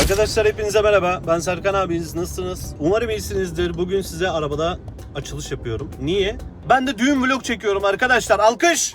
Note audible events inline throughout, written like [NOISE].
Arkadaşlar hepinize merhaba. Ben Serkan abiniz. Nasılsınız? Umarım iyisinizdir. Bugün size arabada açılış yapıyorum. Niye? Ben de düğün vlog çekiyorum arkadaşlar. Alkış!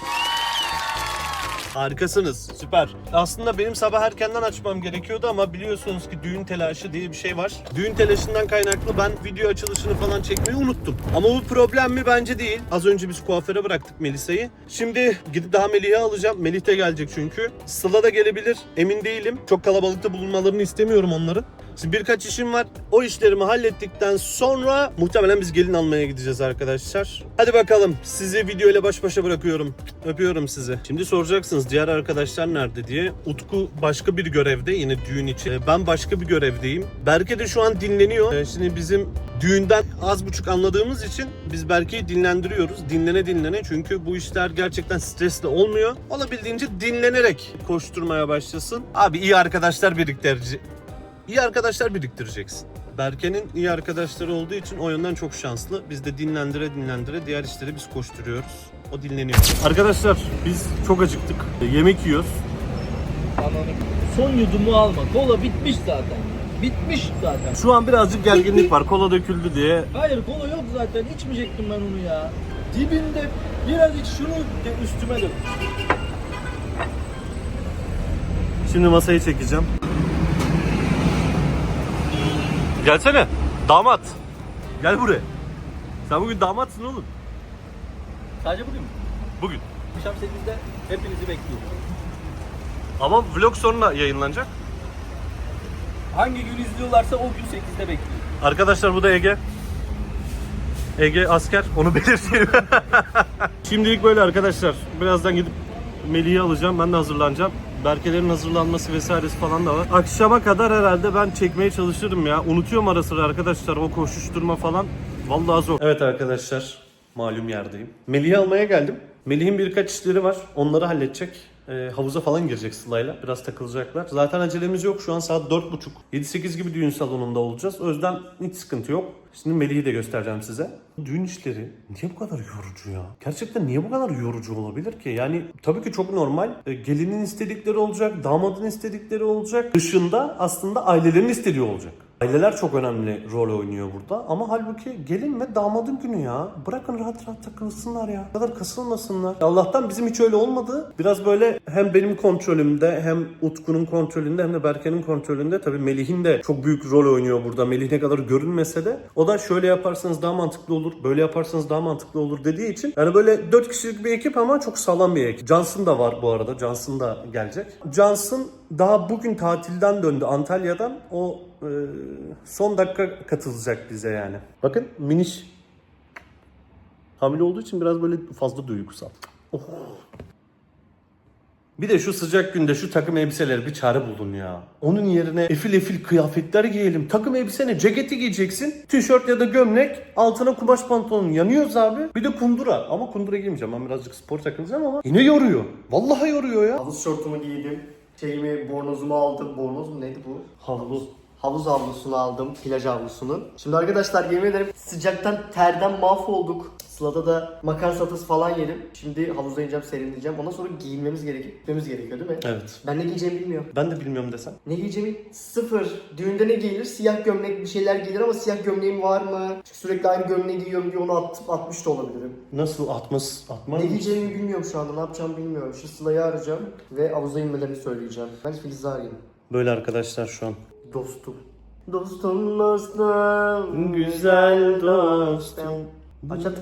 Harikasınız. Süper. Aslında benim sabah erkenden açmam gerekiyordu ama biliyorsunuz ki düğün telaşı diye bir şey var. Düğün telaşından kaynaklı ben video açılışını falan çekmeyi unuttum. Ama bu problem mi? Bence değil. Az önce biz kuaföre bıraktık Melisa'yı. Şimdi gidip daha Melih'i alacağım. Melih de gelecek çünkü. Sıla da gelebilir. Emin değilim. Çok kalabalıkta bulunmalarını istemiyorum onların. Şimdi birkaç işim var. O işlerimi hallettikten sonra muhtemelen biz gelin almaya gideceğiz arkadaşlar. Hadi bakalım. Sizi video ile baş başa bırakıyorum. Öpüyorum sizi. Şimdi soracaksınız diğer arkadaşlar nerede diye. Utku başka bir görevde yine düğün için. Ee, Ben başka bir görevdeyim. Berke de şu an dinleniyor. Ee, Şimdi bizim düğünden az buçuk anladığımız için biz Berke'yi dinlendiriyoruz. Dinlene dinlene çünkü bu işler gerçekten stresli olmuyor. Olabildiğince dinlenerek koşturmaya başlasın. Abi iyi arkadaşlar biriktirci iyi arkadaşlar biriktireceksin. Berke'nin iyi arkadaşları olduğu için o yönden çok şanslı. Biz de dinlendire dinlendire diğer işleri biz koşturuyoruz. O dinleniyor. Arkadaşlar biz çok acıktık. Yemek yiyoruz. Son yudumu alma. Kola bitmiş zaten. Bitmiş zaten. Şu an birazcık gerginlik var. Kola döküldü diye. Hayır kola yok zaten. İçmeyecektim ben onu ya. Dibinde biraz iç şunu de üstüme dök. Şimdi masayı çekeceğim. Gelsene. Damat. Gel buraya. Sen bugün damatsın oğlum. Sadece bugün mü? Bugün. Akşam 8'de hepinizi bekliyorum. Ama vlog sonra yayınlanacak. Hangi gün izliyorlarsa o gün 8'de bekliyorum. Arkadaşlar bu da Ege. Ege asker onu [LAUGHS] belirteyim. Şimdilik böyle arkadaşlar. Birazdan gidip Melih'i alacağım. Ben de hazırlanacağım. Berkelerin hazırlanması vesairesi falan da var. Akşama kadar herhalde ben çekmeye çalışırım ya. Unutuyorum ara sıra arkadaşlar o koşuşturma falan. Vallahi zor. Evet arkadaşlar. Malum yerdeyim. Melih'i almaya geldim. Melih'in birkaç işleri var. Onları halledecek. Ee, havuza falan girecek Sıla'yla. Biraz takılacaklar. Zaten acelemiz yok. Şu an saat 4.30. 7-8 gibi düğün salonunda olacağız. O yüzden hiç sıkıntı yok. Şimdi Melih'i de göstereceğim size. Düğün işleri niye bu kadar yorucu ya? Gerçekten niye bu kadar yorucu olabilir ki? Yani tabii ki çok normal. Ee, gelinin istedikleri olacak, damadın istedikleri olacak. Dışında aslında ailelerin istediği olacak. Aileler çok önemli rol oynuyor burada ama halbuki gelin ve damadın günü ya. Bırakın rahat rahat takılsınlar ya. Bu kadar kasılmasınlar. Allah'tan bizim hiç öyle olmadı. Biraz böyle hem benim kontrolümde hem Utku'nun kontrolünde hem de Berke'nin kontrolünde. Tabii Melih'in de çok büyük rol oynuyor burada. Melih ne kadar görünmese de o da şöyle yaparsanız daha mantıklı olur, böyle yaparsanız daha mantıklı olur dediği için yani böyle 4 kişilik bir ekip ama çok sağlam bir ekip. Johnson da var bu arada. Johnson da gelecek. Johnson daha bugün tatilden döndü Antalya'dan. O e, son dakika katılacak bize yani. Bakın miniş. Hamile olduğu için biraz böyle fazla duygusal. Oh. Bir de şu sıcak günde şu takım elbiseleri bir çare bulun ya. Onun yerine efil efil kıyafetler giyelim. Takım elbisene ceketi giyeceksin. Tişört ya da gömlek. Altına kumaş pantolon yanıyoruz abi. Bir de kundura. Ama kundura giymeyeceğim. Ben birazcık spor takılacağım ama yine yoruyor. Vallahi yoruyor ya. Havuz şortumu giydim. Şeyimi, bornozumu aldım. Bornoz mu neydi bu? Havlu. Havuz havlusunu aldım. Plaj havlusunu. Şimdi arkadaşlar yemin ederim sıcaktan terden mahvolduk. Sıla'da da makarna salatası falan yedim. Şimdi havuza ineceğim, serinleyeceğim. Ondan sonra giyinmemiz gerekiyor. Gitmemiz gerekiyor değil mi? Evet. Ben ne giyeceğimi bilmiyorum. Ben de bilmiyorum desem. Ne giyeceğimi sıfır. Düğünde ne giyilir? Siyah gömlek bir şeyler giyilir ama siyah gömleğim var mı? Çünkü sürekli aynı gömleği giyiyorum diye onu atıp atmış da olabilirim. Nasıl atmaz? Atmaz Ne mı? giyeceğimi bilmiyorum şu anda. Ne yapacağımı bilmiyorum. Şu Sıla'yı arayacağım ve havuza inmelerini söyleyeceğim. Ben Filiz'i arayayım. Böyle arkadaşlar şu an. Dostum. Dostum dostum. Güzel dostum. Aç hadi.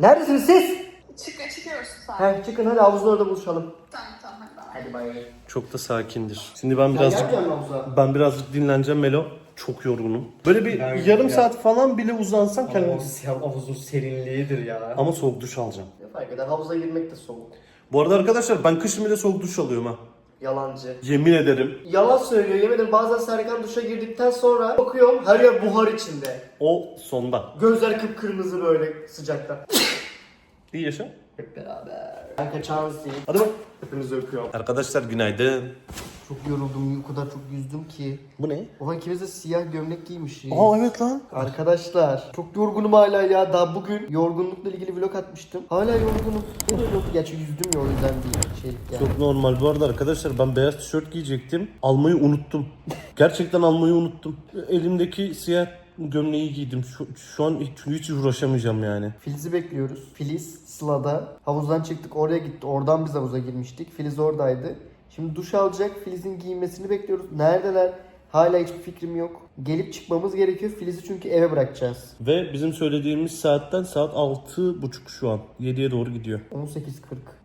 Neredesiniz siz? Çık, çıkıyorsun sen. Heh çıkın hadi havuzun orada buluşalım. Tamam tamam hadi bay. Hadi bay. Çok da sakindir. Şimdi ben birazcık gelmeyecek misin havuza? ben birazcık dinleneceğim Melo. Çok yorgunum. Böyle bir Ben- yarım ya. saat falan bile uzansam kendime havuzun serinliğidir ya. ama soğuk duş alacağım. Ne fark eder havuza girmek de soğuk. Bu arada arkadaşlar ben kışın bile soğuk duş alıyorum ha. Yalancı. Yemin ederim. Yalan söylüyor yemin ederim bazen Serkan duşa girdikten sonra bakıyorum her yer buhar içinde. O sonda. Gözler kıpkırmızı böyle sıcaktan. [LAUGHS] İyi yaşa. Hep beraber. Ben kaçağınız değil. Hadi bak. Hepinizi öpüyorum. Arkadaşlar günaydın. Çok yoruldum. O kadar çok yüzdüm ki. Bu ne? Ulan ikimiz de siyah gömlek giymişiz. Aa evet lan. Arkadaşlar çok yorgunum hala ya. Daha bugün yorgunlukla ilgili vlog atmıştım. Hala yorgunum. Oldu? Gerçi yüzdüm ya o yüzden değil. Şey yani. Çok normal. Bu arada arkadaşlar ben beyaz tişört giyecektim. Almayı unuttum. Gerçekten almayı unuttum. Elimdeki siyah gömleği giydim. Şu, şu an hiç, hiç uğraşamayacağım yani. Filiz'i bekliyoruz. Filiz Sıla'da. Havuzdan çıktık oraya gitti. Oradan biz havuza girmiştik. Filiz oradaydı. Şimdi duş alacak. Filiz'in giyinmesini bekliyoruz. Neredeler? Hala hiçbir fikrim yok. Gelip çıkmamız gerekiyor. Filiz'i çünkü eve bırakacağız. Ve bizim söylediğimiz saatten saat 6.30 şu an. 7'ye doğru gidiyor. 18.40.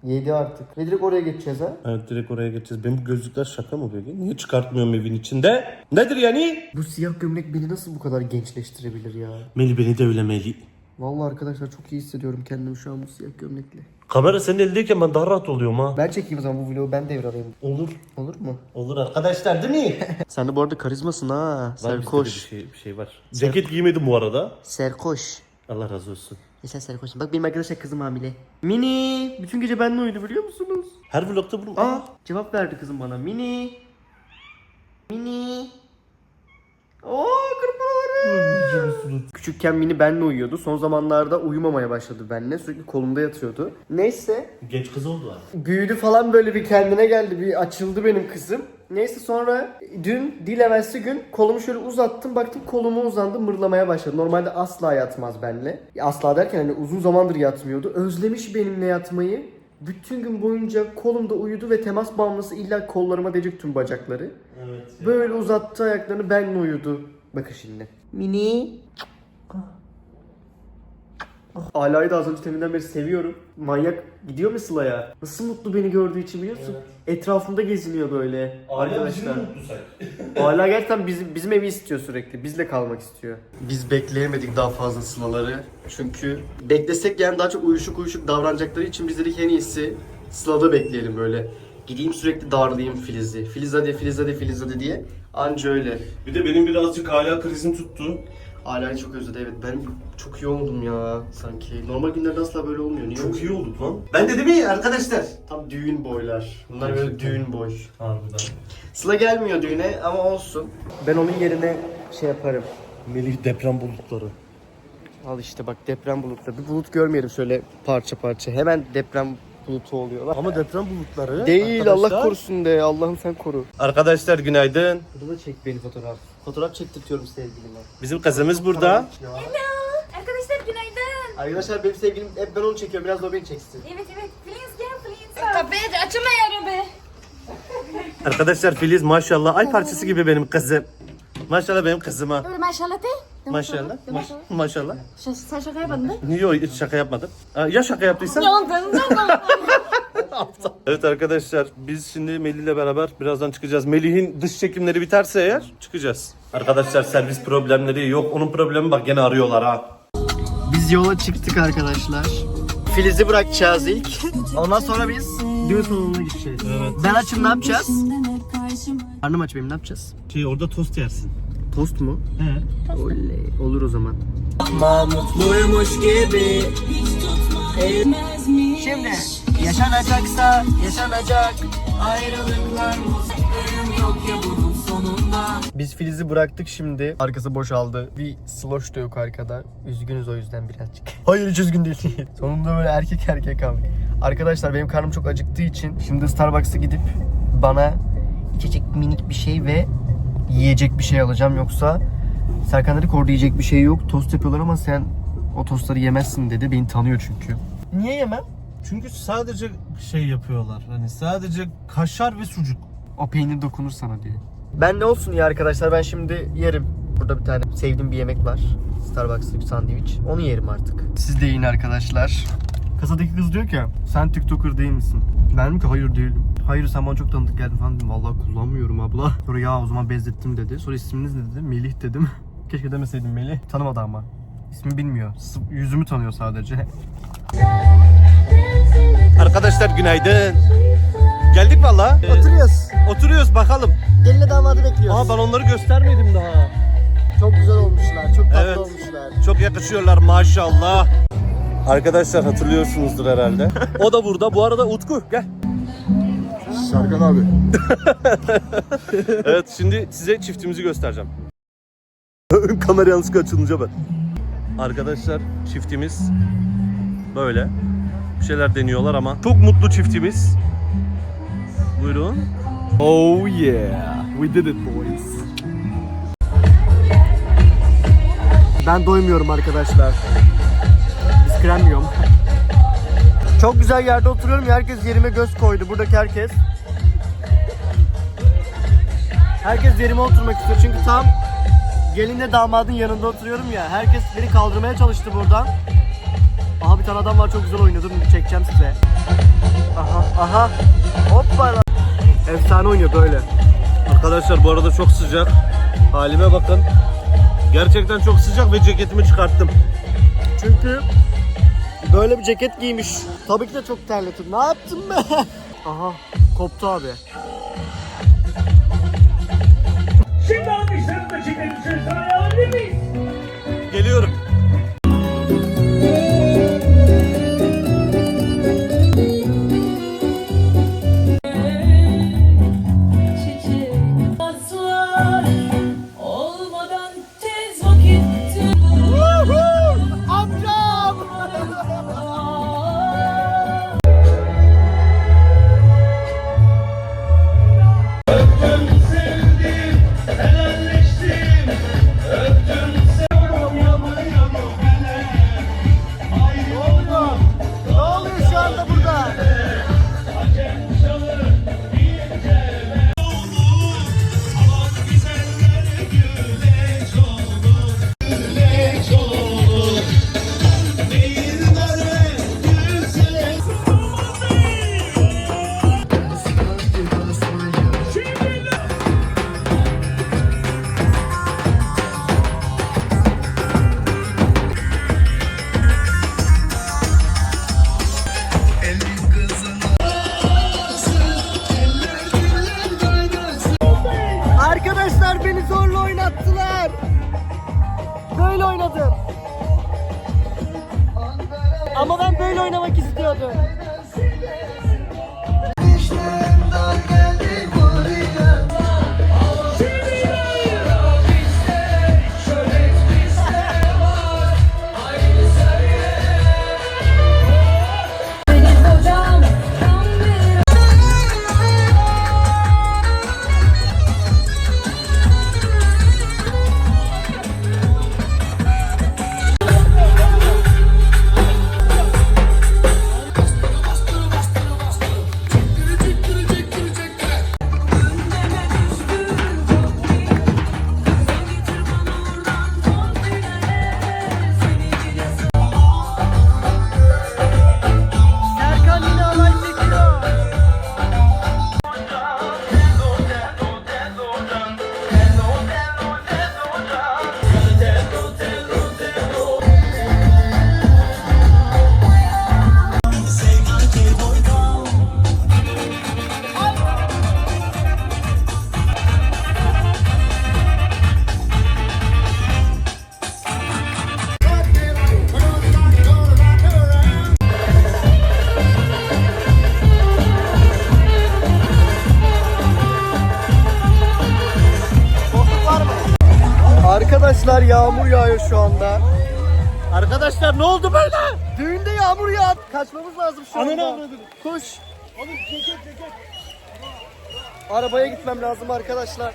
7 artık. Ve direkt oraya geçeceğiz ha. Evet direkt oraya geçeceğiz. Benim bu gözlükler şaka mı peki? Niye çıkartmıyorum evin içinde? Nedir yani? Bu siyah gömlek beni nasıl bu kadar gençleştirebilir ya? Meli beni de öyle Meli. Vallahi arkadaşlar çok iyi hissediyorum kendimi şu an bu siyah gömlekle. Kamera senin elindeyken ben daha rahat oluyorum ha. Ben çekeyim o zaman bu vlogu ben devralayım. Olur. Olur mu? Olur arkadaşlar değil mi? [LAUGHS] Sen de bu arada karizmasın ha. Var bizde de bir şey, bir şey var. Ceket giymedim bu arada. Serkoş. Allah razı olsun. Ya sen serkoşsun. Bak benim arkadaşlar kızım hamile. Mini. Bütün gece benimle uyudu biliyor musunuz? Her vlogda bunu... Aa cevap verdi kızım bana. Mini. Mini. Oo kırmızı Küçükken Mini benimle uyuyordu. Son zamanlarda uyumamaya başladı benimle. Sürekli kolumda yatıyordu. Neyse Genç kız oldu ha. büyüdü falan böyle bir kendine geldi. Bir açıldı benim kızım. Neyse sonra dün değil evvelsi gün kolumu şöyle uzattım. Baktım kolumu uzandı mırlamaya başladı. Normalde asla yatmaz benimle. Asla derken hani uzun zamandır yatmıyordu. Özlemiş benimle yatmayı. Bütün gün boyunca kolumda uyudu ve temas bağımlısı illa kollarıma değecek tüm bacakları. Evet. Böyle uzattı ayaklarını benle uyudu. Bakın şimdi. Mini. Ala'yı da az önce teminden beri seviyorum. Manyak gidiyor mu Sıla'ya? Nasıl mutlu beni gördüğü için biliyorsun. Etrafımda geziniyor böyle. arkadaşlar. [LAUGHS] Hala gerçekten bizim, bizim evi istiyor sürekli. Bizle kalmak istiyor. Biz bekleyemedik daha fazla Sıla'ları. Çünkü beklesek yani daha çok uyuşuk uyuşuk davranacakları için biz dedik en iyisi Sıla'da bekleyelim böyle. Gideyim sürekli darlayayım Filiz'i. Filiz hadi, Filiz hadi, Filiz hadi diye. Anca öyle. Bir de benim birazcık hala krizim tuttu. Ala'yı çok özledi evet. Ben çok iyi oldum ya sanki. Normal günlerde asla böyle olmuyor. Niye? Çok iyi olduk lan. Ben de değil mi arkadaşlar? Tam düğün boylar. Bunlar böyle düğün boy. Harbiden. Sıla gelmiyor düğüne ama olsun. Ben onun yerine şey yaparım. Melih deprem bulutları. Al işte bak deprem bulutları. Bir bulut görmeyelim şöyle parça parça. Hemen deprem bulutu oluyorlar. Ama deprem bulutları. Değil arkadaşlar. Allah korusun de. Allah'ım sen koru. Arkadaşlar günaydın. Burada da çek beni fotoğraf. Fotoğraf çektirtiyorum sevgilime. Bizim kızımız burada. Ya. Arkadaşlar günaydın. Arkadaşlar benim sevgilim hep ben onu çekiyorum. Biraz da o beni çeksin. Evet evet. Please gel please. Kapıyı açamıyorum be. Arkadaşlar Filiz maşallah ay parçası gibi benim kızım. Maşallah benim kızıma. Maşallah de. Maşallah. Maş- maşallah. Sen şaka yapmadın değil mi? Niye hiç şaka yapmadım? Aa, Ya şaka yaptıysam? [LAUGHS] Evet arkadaşlar biz şimdi Melih ile beraber birazdan çıkacağız. Melih'in dış çekimleri biterse eğer çıkacağız. Arkadaşlar servis problemleri yok. Onun problemi bak gene arıyorlar ha. Biz yola çıktık arkadaşlar. Filiz'i bırakacağız ilk. Ondan sonra biz düğün salonuna gideceğiz. Evet. Ben açım ne yapacağız? Karnım aç benim ne yapacağız? Şey orada tost yersin. Tost mu? He. Oley. Olur o zaman. Şimdi yaşanacaksa yaşanacak ayrılıklar Biz Filiz'i bıraktık şimdi. Arkası boşaldı. Bir sloş da yok arkada. Üzgünüz o yüzden birazcık. [LAUGHS] Hayır hiç üzgün değil. [LAUGHS] Sonunda böyle erkek erkek kaldık. Arkadaşlar benim karnım çok acıktığı için şimdi Starbucks'a gidip bana içecek minik bir şey ve yiyecek bir şey alacağım. Yoksa Serkan dedi ki orada yiyecek bir şey yok. Tost yapıyorlar ama sen o tostları yemezsin dedi. Beni tanıyor çünkü. Niye yemem? Çünkü sadece şey yapıyorlar. Hani sadece kaşar ve sucuk. O peynir dokunur sana diye. Ben ne olsun ya arkadaşlar ben şimdi yerim. Burada bir tane sevdiğim bir yemek var. Starbucks'ta bir sandviç. Onu yerim artık. Siz de yiyin arkadaşlar. Kasadaki kız diyor ki sen TikToker değil misin? Ben dedim ki hayır değilim. Hayır sen bana çok tanıdık geldin falan dedim. Vallahi kullanmıyorum abla. [LAUGHS] Sonra ya o zaman benzettim dedi. Sonra isminiz ne dedi? Melih dedim. [LAUGHS] Keşke demeseydim Melih. Tanımadı ama. İsmi bilmiyor. Yüzümü tanıyor sadece. [LAUGHS] Arkadaşlar günaydın. Geldik valla. Oturuyoruz. Oturuyoruz bakalım. Gelinle damadı bekliyoruz. Aa ben onları göstermedim daha. Çok güzel olmuşlar. Çok tatlı Evet. olmuşlar. Çok yakışıyorlar maşallah. Arkadaşlar hatırlıyorsunuzdur herhalde. o da burada. Bu arada Utku gel. Serkan abi. Evet şimdi size çiftimizi göstereceğim. [LAUGHS] Ön kamera yanlışlıkla açılınca ben. Arkadaşlar çiftimiz böyle. Bir şeyler deniyorlar ama çok mutlu çiftimiz. Buyurun. Oh yeah. We did it boys. Ben doymuyorum arkadaşlar. İskremiyorum. Çok güzel yerde oturuyorum. Herkes yerime göz koydu. Buradaki herkes. Herkes yerime oturmak istiyor. Çünkü tam gelinle damadın yanında oturuyorum ya. Herkes beni kaldırmaya çalıştı buradan. Aha bir tane adam var çok güzel oynuyor. Durun bir çekeceğim size. Aha aha. Hoppala. Efsane oynuyor böyle. Arkadaşlar bu arada çok sıcak. Halime bakın. Gerçekten çok sıcak ve ceketimi çıkarttım. Çünkü böyle bir ceket giymiş. Tabii ki de çok terletir. Ne yaptım ben? [LAUGHS] Aha koptu abi. Şimdi alkışlarımla çekelim şöyle sahaya alabilir miyiz? 띄워줘 Kaçmamız lazım şu anda. Koş. Oğlum ceket ceket. Arabaya gitmem lazım arkadaşlar.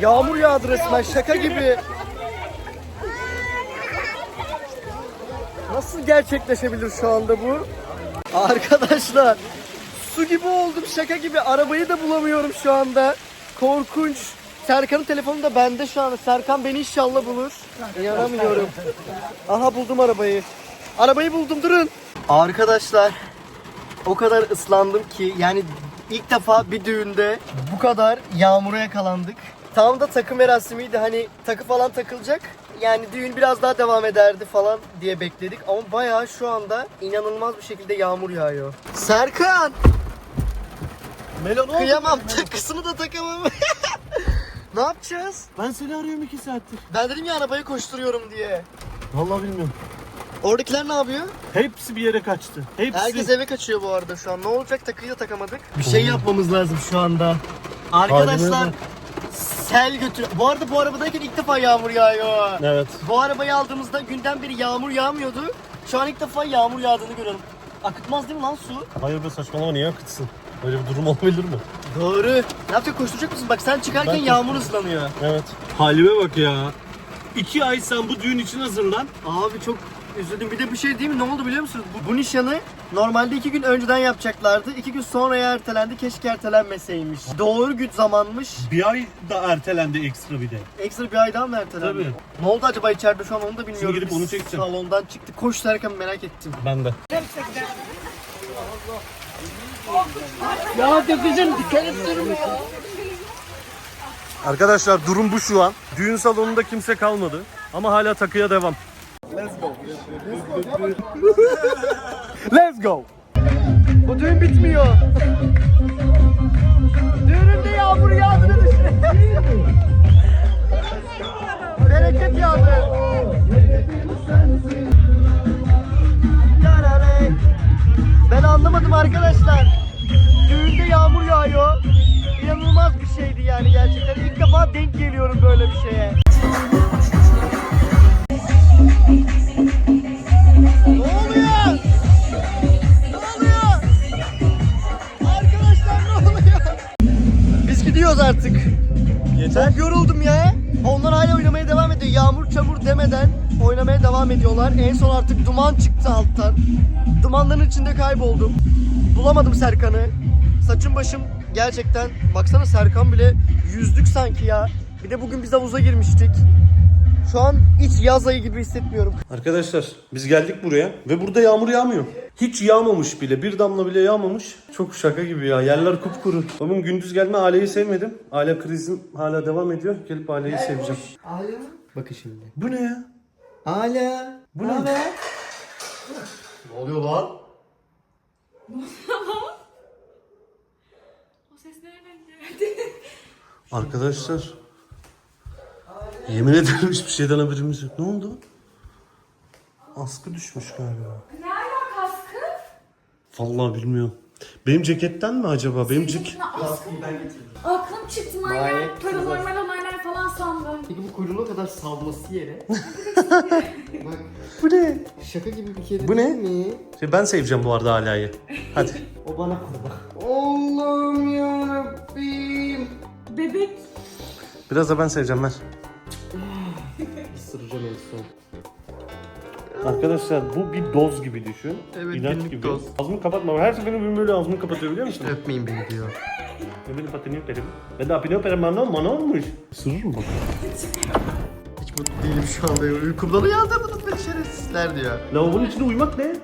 Yağmur yağdı resmen şaka gibi. Nasıl gerçekleşebilir şu anda bu? Arkadaşlar su gibi oldum şaka gibi arabayı da bulamıyorum şu anda. Korkunç. Serkan'ın telefonu da bende şu anda. Serkan beni inşallah bulur. İnanamıyorum. Aha buldum arabayı. Arabayı buldum durun. Arkadaşlar o kadar ıslandım ki yani ilk defa bir düğünde bu kadar yağmura yakalandık. Tam da takı merasimiydi hani takı falan takılacak. Yani düğün biraz daha devam ederdi falan diye bekledik ama bayağı şu anda inanılmaz bir şekilde yağmur yağıyor. Serkan! Melon. Kıyamam [LAUGHS] takısını da takamam. Ne yapacağız? Ben seni arıyorum iki saattir. Ben dedim ya arabayı koşturuyorum diye. Vallahi bilmiyorum. Oradakiler ne yapıyor? Hepsi bir yere kaçtı. Hepsi. Herkes eve kaçıyor bu arada şu an. Ne olacak takıyı da takamadık. Bir şey yapmamız lazım şu anda. Arkadaşlar sel götür. Bu arada bu arabadayken ilk defa yağmur yağıyor. Evet. Bu arabayı aldığımızda günden beri yağmur yağmıyordu. Şu an ilk defa yağmur yağdığını görüyorum. Akıtmaz değil mi lan su? Hayır be saçmalama niye akıtsın? Öyle bir durum olabilir mi? Doğru. Ne yapacak koşturacak mısın? Bak sen çıkarken Ben- yağmur ıslanıyor. Evet. Halime bak ya. İki ay sen bu düğün için hazırlan. Abi çok üzüldüm. Bir de bir şey değil mi? Ne oldu biliyor musunuz? Bu, bu nişanı normalde iki gün önceden yapacaklardı. İki gün sonraya ertelendi. Keşke ertelenmeseymiş. Doğru gün zamanmış. Bir ay da ertelendi ekstra bir de. Ekstra bir ay daha mı ertelendi? Tabii. Ne oldu acaba içeride şu an onu da bilmiyorum. Şimdi gidip Biz onu çekeceğim. Salondan çıktık. Koş Serkan merak ettim. Ben de. Ya dökeceğim dikkat durmuyor. Arkadaşlar durum bu şu an. Düğün salonunda kimse kalmadı. Ama hala takıya devam. Let's go. Bu düğün bitmiyor. Düğününde yağmur yağdığını düşünün. Bereket yağdı. Yarare. Anlamadım arkadaşlar. Düğünde yağmur yağıyor. İnanılmaz bir şeydi yani gerçekten. İlk defa denk geliyorum böyle bir şeye. Devam ediyorlar. En son artık duman çıktı alttan. Dumanların içinde kayboldum. Bulamadım Serkan'ı. Saçım başım gerçekten baksana Serkan bile yüzdük sanki ya. Bir de bugün biz havuza girmiştik. Şu an hiç yaz ayı gibi hissetmiyorum. Arkadaşlar biz geldik buraya ve burada yağmur yağmıyor. Hiç yağmamış bile. Bir damla bile yağmamış. Çok şaka gibi ya. Yerler kupkuru. Bugün gündüz gelme aileyi sevmedim. Aile krizim hala devam ediyor. Gelip aileyi seveceğim. Bakın şimdi. Bu ne ya? Hala. Bu ne? Ne oluyor lan? O ses nereden geldi? Arkadaşlar. Yemin ederim hiçbir şeyden haberimiz yok. Ne oldu? Askı düşmüş galiba. Ne alaka askı? Vallahi bilmiyorum. Benim ceketten mi acaba? Benim cek... Askıyı ben getirdim. Aklım çıktı Gayet manyak. olaylar falan sandım. Peki bu kuyruğuna kadar salması yere. [LAUGHS] Bak Bu ne? şaka gibi bir kere Bu ne? değil mi? Şey, Ben seveceğim bu arada Ala'yı. Hadi. [LAUGHS] O bana kurban. Allah'ım yarabbim. Bebek. Biraz da ben seveceğim ver. [LAUGHS] Isıracağım en son. Arkadaşlar bu bir doz gibi düşün. Evet, İlaç günlük gibi. doz. Ağzımı kapatma. Her seferinde benim böyle ağzımı kapatıyor biliyor musun? Öpmeyin beni diyor. Ben benim patini öperim. Ben de apini öperim. Bana, bana olmuş. Sırrır mı? Hiç mutlu değilim şu anda. Uykumdan uyandırdınız beni şerefsizler diyor. Lavabonun içinde uyumak ne?